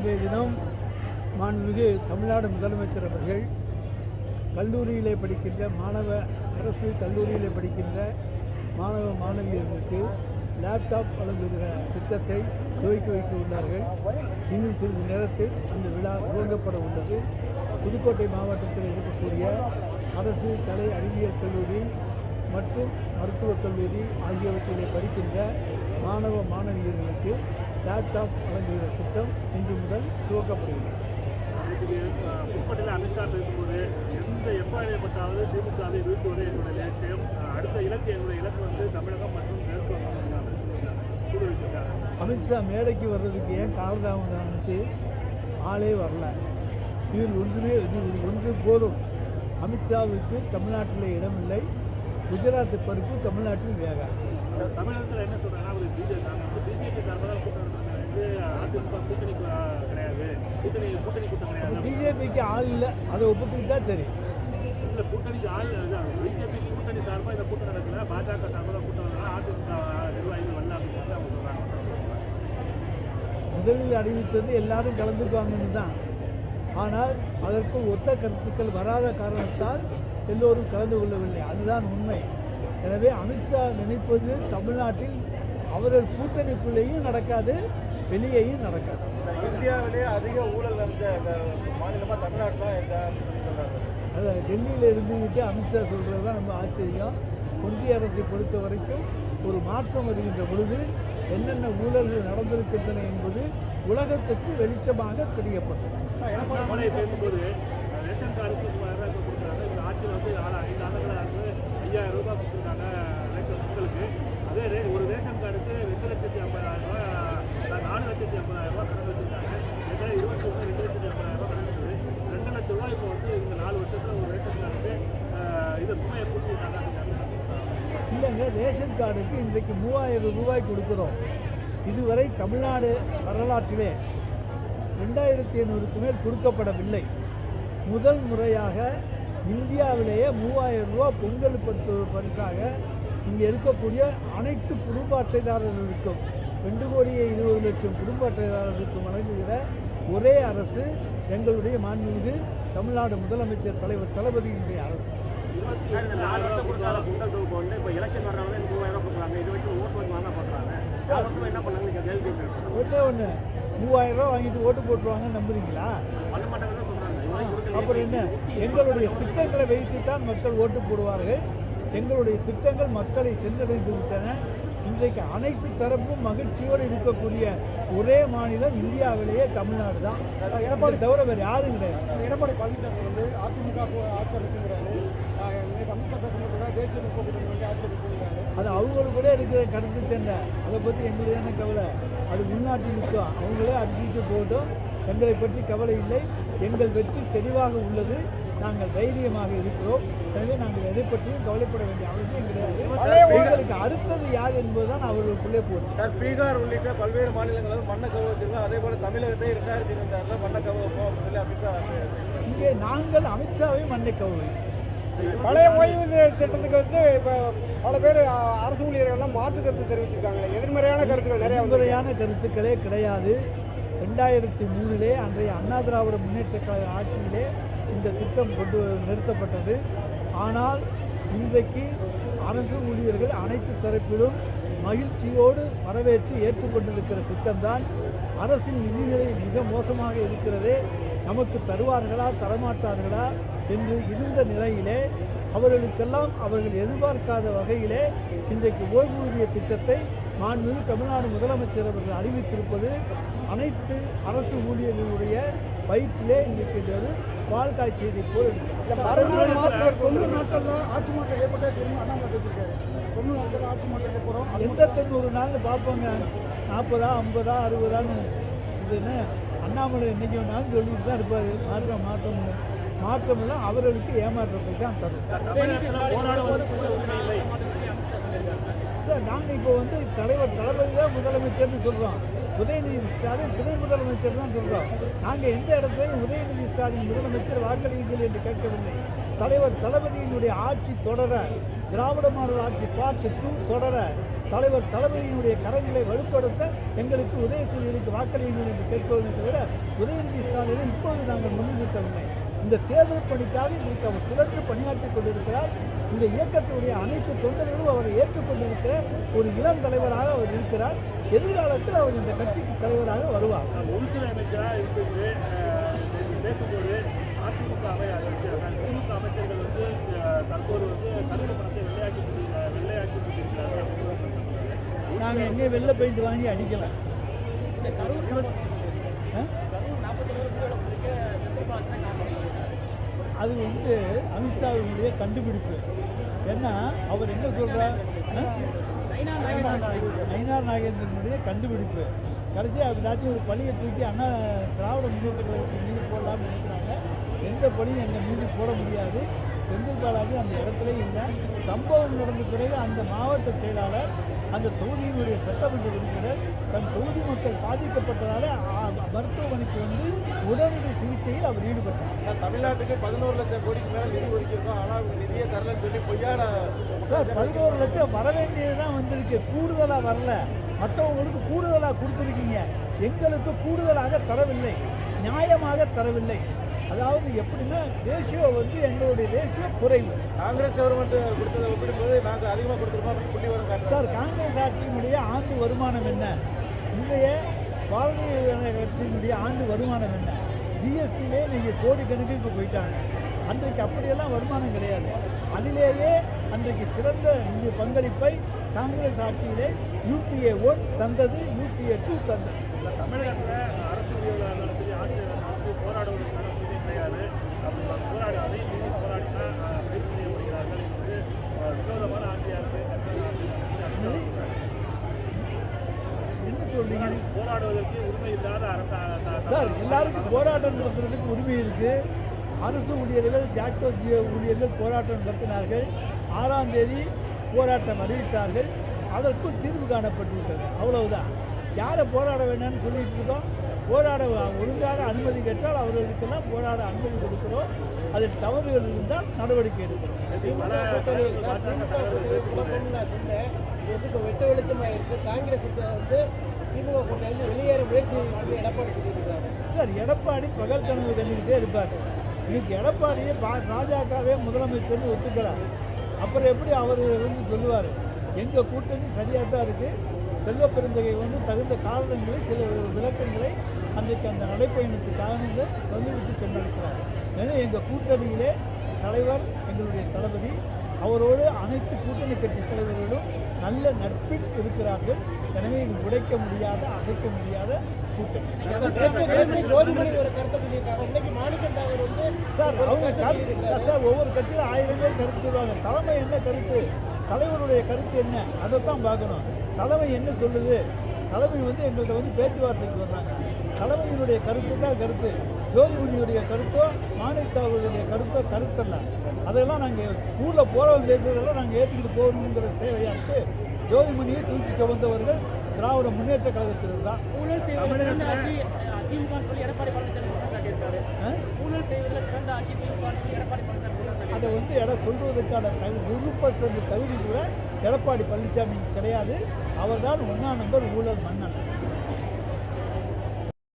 இன்றைய தினம் மாண்புமிகு தமிழ்நாடு முதலமைச்சர் அவர்கள் கல்லூரியிலே படிக்கின்ற மாணவ அரசு கல்லூரியிலே படிக்கின்ற மாணவ மாணவியர்களுக்கு லேப்டாப் வழங்குகிற திட்டத்தை துவக்கி வைக்க உள்ளார்கள். இன்னும் சிறிது நேரத்தில் அந்த விழா துவங்கப்பட உள்ளது. புதுக்கோட்டை மாவட்டத்தில் இருக்கக்கூடிய அரசு கலை அறிவியல் கல்லூரி மற்றும் மருத்துவக் கல்லூரி ஆகியவற்றிலே படிக்கின்ற மாணவ மாணவியர்களுக்கு லேப்டாப் வழங்குகிற திட்டம் இன்று முதல் துவக்கப்படுகிறது. அமித்ஷா பேசும்போது எந்த எப்பாயிரப்பட்டாவது திமுகவை வீழ்த்துவதே என்னுடைய லட்சியம். அஹ், அடுத்த இலக்கு என்னுடைய இலக்கு வந்து தமிழகம் மற்றும் மேற்கு வங்கம் கூறியிருக்காங்க அமித்ஷா மேடைக்கு வர்றதுக்கு ஏன் காலதாமதம் ஆச்சு ஆளே வரல. இதில் ஒன்றுமே ஒன்று போதும். அமித்ஷாவுக்கு தமிழ்நாட்டில் இடமில்லை. குஜராத் பருப்பு தமிழ்நாட்டில் வேகாது. தமிழகத்தில் என்ன சொல்றாங்கன்னா ஒரு பிஜேபி வந்து பிஜேபி சார்பாக. இது அதிமுக கூட்டணி கிடையாது. கூட்டணி கூட்டணி கூட்டம் கிடையாது. பிஜேபிக்கு ஆள் இல்லை. அதை ஒப்புக்கிட்டா சரி. இந்த கூட்டணிக்கு ஆள் பிஜேபி கூட்டணி சார்பாக இந்த கூட்டம் நடக்கல. பாஜக சார்பாக கூட்டம் அதிமுக நிர்வாகிகள் வரல அப்படின்னு அவங்க சொல்றாங்க. முதலில் அறிவித்தது எல்லாரும் கலந்துக்குவாங்கன்னு தான். ஆனால் அதற்கு ஒத்த கருத்துக்கள் வராத காரணத்தால் எல்லோரும் கலந்து கொள்ளவில்லை. அதுதான் உண்மை. எனவே அமித்ஷா நினைப்பது தமிழ்நாட்டில் அவர்கள் கூட்டணிக்குள்ளேயும் நடக்காது வெளியேயும் நடக்காது. இந்தியாவிலே அதிக ஊழல் நடந்த மாநிலமாக தமிழ்நாடு தான் எங்க சொல்றாங்க அதை டெல்லியில் இருந்துக்கிட்டு அமித்ஷா சொல்கிறது தான் நம்ம ஆச்சரியம். ஒன்றிய அரசை பொறுத்த வரைக்கும் ஒரு மாற்றம் வருகின்ற பொழுது என்னென்ன ஊழல்கள் நடந்திருக்கின்றன என்பது உலகத்துக்கு வெளிச்சமாக தெரியப்பட்டது பேசும்போது ரேஷன் கார்டுக்கு ஆட்சியில் வந்து ஐந்து ஐயாயிரம் ரூபாய் கொடுத்துருக்காங்க ரேஷன் மக்களுக்கு. அதே ரே ஒரு ரேஷன் கார்டுக்கு ரெண்டு லட்சத்தி ஐம்பதாயிரம் ரூபாய் நாலு லட்சத்தி ஐம்பதாயிரம் ரூபாய் கடன் வச்சுருக்காங்க. ரெண்டாயிரம் இருபத்தி ஒன்று ரெண்டு லட்சத்தி ஐம்பதாயிரம் ரூபாய் கடன் இருக்குது. ரெண்டு லட்ச ரூபாய் இப்போ வந்து இந்த நாலு வருஷத்தில் ஒரு ரேஷன் கார்டுக்கு இதை சுமையை கொடுத்துருக்காங்க. இல்லைங்க ரேஷன் கார்டுக்கு இன்றைக்கு மூவாயிரம் ரூபாய் கொடுக்குறோம். இதுவரை தமிழ்நாடு வரலாற்றிலே ரெண்டாயிரத்தி ஐநூறுக்கு மேல் கொடுக்கப்படவில்லை. முதல் முறையாக இந்தியாவிலேயே மூவாயிரம் ரூபா பொங்கல் பத்து பரிசாக இங்கே இருக்கக்கூடிய அனைத்து குடும்ப அட்டைதாரர்களுக்கும் ரெண்டு கோடியே இருபது லட்சம் குடும்ப அட்டைதாரர்களுக்கும் வழங்குகிற ஒரே அரசு எங்களுடைய மாண்புமிகு தமிழ்நாடு முதலமைச்சர் தலைவர் தளபதியினுடைய அரசு. ஒன்றே ஒன்று மூவாயிரம் ரூபா வாங்கிட்டு ஓட்டு போட்டுருவாங்கன்னு நம்புறீங்களா? அப்புறம் என்ன எங்களுடைய திட்டங்களை வைத்துத்தான் மக்கள் ஓட்டு போடுவார்கள். எங்களுடைய திட்டங்கள் மக்களை சென்றடைந்து விட்டன. இன்றைக்கு அனைத்து தரப்பும் மகிழ்ச்சியோடு இருக்கக்கூடிய ஒரே மாநிலம் இந்தியாவிலேயே தமிழ்நாடு தான். எடப்பாடி தவிர வேறு யாரும் கிடையாது. எடப்பாடி பழனிசாமி வந்து அதிமுக ஆட்சி அமைக்கிறாரு அது அவங்களுக்குள்ளே இருக்கிற கருத்து சண்டை அதை பற்றி எங்களுக்கு என்ன கவலை? அது உள்நாட்டு யுத்தம் அவங்களே அடிச்சுட்டு போகட்டும். எங்களை பற்றி கவலை இல்லை. எங்கள் வெற்றி தெளிவாக உள்ளது. நாங்கள் தைரியமாக இருக்கிறோம். எனவே நாங்கள் எதை பற்றியும் கவலைப்பட வேண்டிய அவசியம் கிடையாது. எங்களுக்கு அடுத்தது யார் என்பதுதான் அவர்களுக்குள்ளே போகும் சார் பீகார் உள்ளிட்ட பல்வேறு கவு வச்சிருக்கோம் அதே போல தமிழகத்தை இரண்டாயிரத்தி இருபத்தி ஆறுல அமித்ஷா இங்கே நாங்கள் அமித்ஷாவை மண்ணை கவலை பழைய ஓய்வூதிய திட்டத்துக்கு வந்து இப்போ பல பேர் அரசு ஊழியர்கள்லாம் மாற்று கருத்து தெரிவிச்சிருக்காங்க. எதிர்மறையான கருத்துக்கள் நிறைய எதிர்மறையான கருத்துக்களே கிடையாது. ரெண்டாயிரத்தி மூணிலே அன்றைய அண்ணா திராவிட முன்னேற்ற கழக ஆட்சியிலே இந்த திட்டம் கொண்டு நிறுத்தப்பட்டது. ஆனால் இன்றைக்கு அரசு ஊழியர்கள் அனைத்து தரப்பிலும் மகிழ்ச்சியோடு வரவேற்று ஏற்றுக்கொண்டிருக்கிற திட்டம்தான். அரசின் நிதிநிலை மிக மோசமாக இருக்கிறதே. நமக்கு தருவார்களா தரமாட்டார்களா என்று இருந்த நிலையிலே அவர்களுக்கெல்லாம் அவர்கள் எதிர்பார்க்காத வகையிலே இன்றைக்கு ஓய்வூதிய திட்டத்தை மாண்புமிகு தமிழ்நாடு முதலமைச்சர் அவர்கள் அறிவித்திருப்பது அனைத்து அரசு ஊழியர்களுடைய வயிற்றிலே இன்றைக்கு இது ஒரு பால் காய்ச்சியதை போல் மாற்றம் மாற்றம் எந்த தொண்ணூறு நாள்னு பார்ப்போங்க. நாற்பதா ஐம்பதா அறுபதான்னு இது என்ன? அண்ணாமலை என்னைக்கு வேணாலும் சொல்லிட்டு தான் இருப்பார். மாற்றம் மாற்றம்னு. மாற்றம்னா அவர்களுக்கு ஏமாற்றத்தை தான் தரும் தமிழகத்தில் போராடுவது கூட உரிமை இல்லை சார் நாங்கள் இப்போ வந்து தலைவர் தளபதி தான் முதலமைச்சர்னு சொல்கிறோம் உதயநிதி ஸ்டாலின் துணை முதலமைச்சர் தான் சொல்கிறோம் நாங்கள் எந்த இடத்துலையும் உதயநிதி ஸ்டாலின் முதலமைச்சர் வாக்களியுங்கள் என்று கேட்கவில்லை. தலைவர் தளபதியினுடைய ஆட்சி தொடர திராவிட மாடல் ஆட்சி பார்ட் டூ தொடர தலைவர் தளபதியினுடைய கரங்களை வலுப்படுத்த எங்களுக்கு உதயசூரியனுக்கு வாக்களியுங்கள் என்று கேட்போமே தவிர உதயநிதி ஸ்டாலினை இப்போது நாங்கள் முன்னிறுத்தவில்லை. இந்த தேர்தல் பணிக்காக இன்றைக்கு அவர் சுழற்று பணியாற்றிக் கொண்டிருக்கிறார். இந்த இயக்கத்தினுடைய அனைத்து தொண்டர்களும் அவரை ஏற்றுக்கொண்டிருக்கிற ஒரு இளம் தலைவராக அவர் இருக்கிறார். எதிர்காலத்தில் அவர் இந்த கட்சிக்கு தலைவராக வருவார். உள்துறை அமைச்சராக அஹ், பேசும்போது அதிமுக திமுக அமைச்சர்கள் வந்து தற்போது வந்து கருப்பு பணத்தை வெள்ளையாக்கி வெள்ளையாக்கி. நாங்கள் எங்கேயும் வெள்ளை பெயிண்ட் வாங்கி அடிக்கலாம் ஆ? அது வந்து அமித்ஷாவினுடைய கண்டுபிடிப்பு. ஏன்னா அவர் என்ன சொல்கிறார் நயினார் நாகேந்திரனுடைய கண்டுபிடிப்பு. கடைசியாக ஏதாச்சும் ஒரு பழியை தூக்கி அண்ணா திராவிட முன்னேற்ற கழகத்தின் மீது போடலாம்னு நினைக்கிறாங்க. எந்த பழியும் எங்கள் மீது போட முடியாது. செந்தில் பாலாஜி அந்த இடத்துல இல்லை. சம்பவம் நடந்த பிறகு அந்த மாவட்ட செயலாளர் அந்த தொகுதியினுடைய சட்டமன்ற உறுப்பினர் தன் தொகுதி மக்கள் பாதிக்கப்பட்டதால மருத்துவமனைக்கு வந்து உடனடி சிகிச்சையில் அவர் ஈடுபட்டார். தமிழ்நாட்டுக்கு பதினோரு லட்சம் கோடிக்கு மேல நிதி ஒதுக்கியிருக்கோம். ஆனா அவங்க நிதியை தரலன்னு சொல்லி பொய்யான சார் பதினோரு லட்சம் வர வேண்டியது தான் வந்திருக்கு. கூடுதலாக வரல. மற்றவங்களுக்கு கூடுதலாக கொடுத்துருக்கீங்க. எங்களுக்கு கூடுதலாக தரவில்லை. நியாயமாக தரவில்லை. அதாவது எப்படின்னா ரேஷியோ வந்து எங்களுடைய ரேஷியோ குறைவு. காங்கிரஸ் கவர்மெண்ட் கொடுத்ததை ஒப்பிடும்போது நாங்க அதிகமா கொடுத்துருக்கோம் புள்ளி வரும் சார் காங்கிரஸ் ஆட்சியினுடைய ஆண்டு வருமானம் என்ன? இன்றைய பாரதிய ஜனதா கட்சியினுடைய ஆண்டு வருமானம் என்ன? ஜிஎஸ்டிலே நீங்கள் கோடிக்கணக்குக்கு போயிட்டாங்க. அன்றைக்கு அப்படியெல்லாம் வருமானம் கிடையாது. அதிலேயே அன்றைக்கு சிறந்த நிதி பங்களிப்பை காங்கிரஸ் ஆட்சியிலே யூபிஏ ஒன் தந்தது யூபிஏ டூ தந்தது. தமிழகத்தில் அரசு சார் எல்லாருக்கும் போராட்டம் நடத்துறதுக்கு உரிமை இருக்கு அரசு ஊழியர்கள் ஜாக்டோ ஜியோ ஊழியர்கள் போராட்டம் நடத்தினார்கள் ஆறாம் தேதி போராட்டம் அறிவித்தார்கள் அதற்குள் தீர்வு காணப்பட்டு விட்டது அவ்வளவுதான் யாரை போராட வேண்டாம்னு சொல்லிட்டு இருக்கோம் போராட ஒழுங்காக அனுமதி கேட்டால் அவர்களுக்கெல்லாம் போராட அனுமதி கொடுக்கிறோம் அதில் தவறுகள் இருந்தால் நடவடிக்கை எடுக்கிறோம் எதுக்கு வெட்ட வெளிச்சமாக இருக்கு? காங்கிரஸ் வந்து திமுக கூட்டணி வெளியேற முயற்சி எடப்பாடி சொல்லியிருக்காங்க சார் எடப்பாடி பகல் கனவு கண்டுக்கிட்டே இருப்பார். இன்னைக்கு எடப்பாடியை பா பாஜகவே முதலமைச்சர்னு ஒத்துக்கிறார். அப்புறம் எப்படி அவர் வந்து சொல்லுவார்? எங்கள் கூட்டணி சரியாக தான் இருக்குது செல்வ பெருந்தகை வந்து தகுந்த காரணங்களை சில விளக்கங்களை அன்றைக்கு அந்த நடைப்பயணத்துக்காக வந்து சொல்லிவிட்டு சென்றிருக்கிறார் ஏன்னா எங்கள் கூட்டணியிலே தலைவர் எங்களுடைய தளபதி அவரோடு அனைத்து கூட்டணி கட்சி தலைவர்களும் நல்ல நட்பில் இருக்கிறார்கள். எனவே இது உடைக்க முடியாத அசைக்க முடியாத கூட்டணி. சார் அவங்க கருத்து சார் ஒவ்வொரு கட்சியில் ஆயிரம் பேர் கருத்து சொல்லுவாங்க. தலைமை என்ன கருத்து? தலைவருடைய கருத்து என்ன? அதைத்தான் பார்க்கணும். தலைமை என்ன சொல்லுது? தலைமை வந்து எங்கள்கிட்ட வந்து பேச்சுவார்த்தைக்கு வர்றாங்க. தலைமையினுடைய கருத்து தான் கருத்து. ஜோதிமணியுடைய கருத்தோ மாணிக்காவுடைய கருத்தோ கருத்தல்ல. அதெல்லாம் நாங்கள் ஊரில் போகிறவங்க பேசுறதெல்லாம் நாங்கள் ஏற்றுக்கிட்டு போகணுங்கிற தேவையா இருக்கு. ஜோதிமணியை தூக்கி சுமந்தவர்கள் திராவிட முன்னேற்ற கழகத்தில் தான். அதை வந்து எட சொல்வதற்கான தகு ஒரு பர்சன்ட் தகுதி கூட எடப்பாடி பழனிசாமி கிடையாது. அவர்தான் ஒன்றாம் நம்பர் ஊழல் மன்னன்.